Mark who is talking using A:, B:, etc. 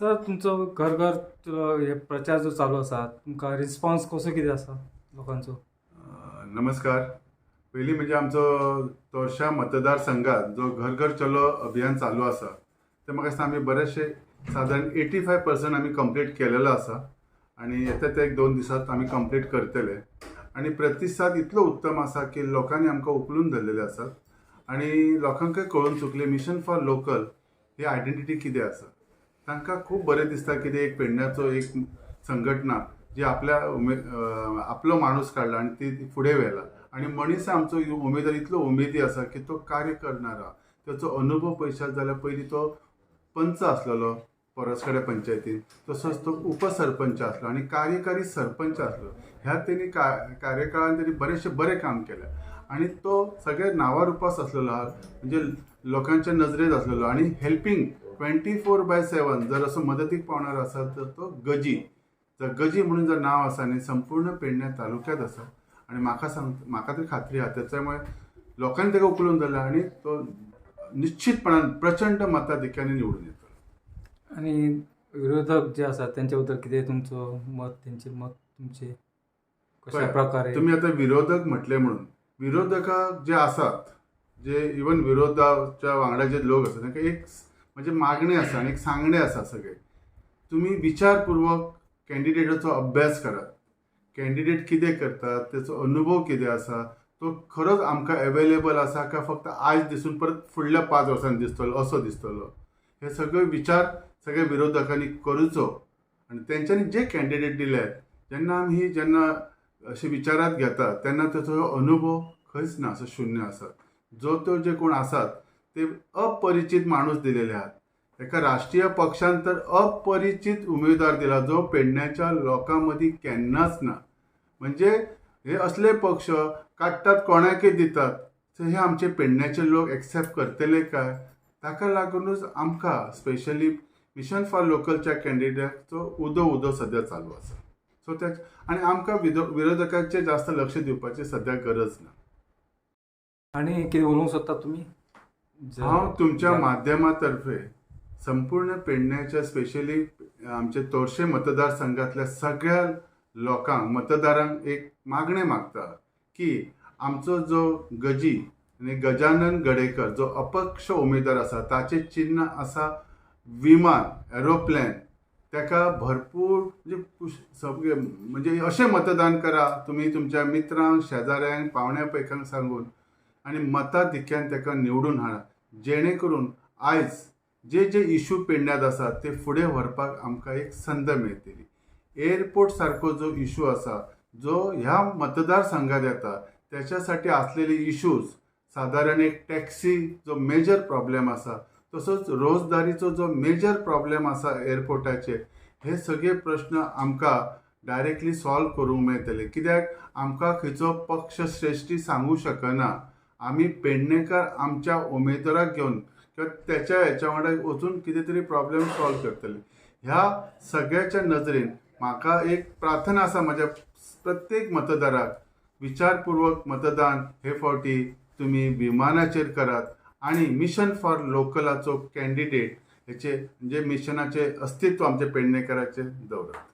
A: Sir तुमचो घर घर हे प्रचार जो चालू आसा तुमकां रिस्पॉन्स कसो कितें आसा लोकांचो?
B: नमस्कार. पयलीं म्हणजे आमचो तोरशा मतदारसंघात जो घर घर चलो अभियान चालू आसा ते म्हाका दिसता आमी बरेचशे सादारण एटी फाय पर्संट आमी कंप्लीट केलेलो आसा आनी येता ते एक दोन दिसात आमी कंप्लीट करतले. आनी प्रतिसाद इतलो उत्तम आसा की लोकांनी आमकां उखलून धरलेले आसात आनी लोकांकय कळून चुकले मिशन फॉर लोकल ही आयडेंटिटी कितें आसा तांकां खूब बरें दिसता कितें एक पेडण्याचो एक संघटना जी आपल्या उमे आपलो माणूस काडला आनी ती फुडें व्हेला आनी मनीस आमचो उमेदवार इतलो उमेदी आसा की तो कार्य करणारा त्याचो अनुभव पळयशात जाल्यार पयलीं तो पंच आसलेलो परसकडे पंचायतीन तसोच तो उपसरपंच आसलो आनी कार्यकारी सरपंच आसलो ह्या तेणी का कार्यकाळान तेणी बरेंशें बरें काम केलें. आनी तो सगळे नांवा रुपास आसलेलो आहा म्हणजे लोकांच्या नजरेत आसलेलो आनी helping twenty four by seven जर असो मदतीक पावणार आसा तर तो गजी. जर गजी म्हणून जर नाव आसा आनी संपूर्ण पेडण्या तालुक्यात आसा आनी म्हाका सांग म्हाका तरी खात्री आहा त्याच्यामुळे लोकांनी ताका उखलून धरला आनी तो निश्चितपणान प्रचंड मताधिक्याने निवडून येतो.
A: आनी विरोधक जे आसात तेंच्या बद्दल कितें तुमचो मत? तेंचे मत तुमचे कशा प्रकारे?
B: तुम्ही आता विरोधक म्हटले म्हणून. विरोधकाक जे आसात जे इवन विरोधाच्या वांगडा जे लोक आसात तांकां एक म्हणजे मागणे आसा आनी एक सांगणें आसा सगळे. तुम्ही विचारपूर्वक कॅन्डिडेटाचो अभ्यास करात कॅन्डिडेट कितें करतात त्याचो अनुभव कितें आसा तो खरोच आमकां अवेलेबल आसा काय फक्त आयज दिसून परत फुडल्या पांच वर्सांनी दिसतलो असो दिसतलो? हे सगळे विचार सगळ्या विरोधकांनी करूचो. आनी तेंच्यांनी जे कॅन्डिडेट दिले जेन्ना आमी ही जेन्ना अशे विचारात घेतात तेन्ना तेचो अनुभव खंयच ना असो शुन्य आसा जो तो जे कोण आसात ते अपरिचित माणूस दिलेले आहात. एका राष्ट्रीय पक्षान तर अपरिचित उमेदवार दिला जो पेडण्याच्या लोकां मदीं केन्नाच ना. म्हणजे हे असले पक्ष काडटात कोणाकय दितात तर हे आमचे पेडण्याचे लोक एक्सेप्ट करतले काय? ताका लागूनच आमकां स्पेशली मिशन फॉर लोकलच्या कॅन्डिडेटचो उदो उदो सध्या चालू आसा सो त्या आनी आमकां विरो विरोधकांचे जास्त लक्ष दिवपाची सध्या गरज ना.
A: आनी कितें उलोवंक सोदता तुमी
B: हांव तुमच्या
A: जर-
B: माध्यमातर्फे. संपूर्ण पेडण्याच्या स्पेशली आमचे तोरशे मतदारसंघातल्या सगळ्या लोकांक मतदारांक एक मागणें मागता की आमचो जो गजी आनी गजानन गडेकर जो अपक्ष उमेदवार आसा ताचें चिन्ह आसा विमान एरोप्लेन ताका भरपूर म्हणजे सगळे म्हणजे अशें मतदान करा तुमी तुमच्या मित्रांक शेजाऱ्यांक पावण्या पैकांक सांगून आनी मताधिक्यान ताका निवडून हाडा जेणे करून आयज जे जे इश्यू पेडण्यात आसात ते फुडें व्हरपाक आमकां एक संद मेळटली एअरपोर्ट सारको जो इश्यू आसा जो ह्या मतदारसंघात येता त्याच्यासाठी असलेले इश्यूज सादारण एक टॅक्सी जो मेजर प्रॉब्लेम आसा तसोच रोजदारीचो जो मेजर प्रॉब्लेम आसा एअरपोर्टाचे हे सगळे प्रश्न आमकां डायरेक्टली सॉल्व करूंक मेळटले कित्याक? आमकां खंयचो पक्ष श्रेश्ठी सांगू शकना. आमी पेडणेकार आमच्या उमेदवाराक घेवन किंवा त्याच्या हेच्या वांगडा वचून कितें तरी प्रॉब्लेम सॉल्व करतले. ह्या सगळ्याच्या नजरेन म्हाका एक प्रार्थना आसा म्हज्या प्रत्येक मतदाराक विचारपूर्वक मतदान हे फावटी तुमी विमानाचेर करात. आणि मिशन फॉर लोकलाचो कॅन्डिडेट हेचे म्हणजे मिशनाचे अस्तित्व आमच्या पेडणेकाराचे दवरात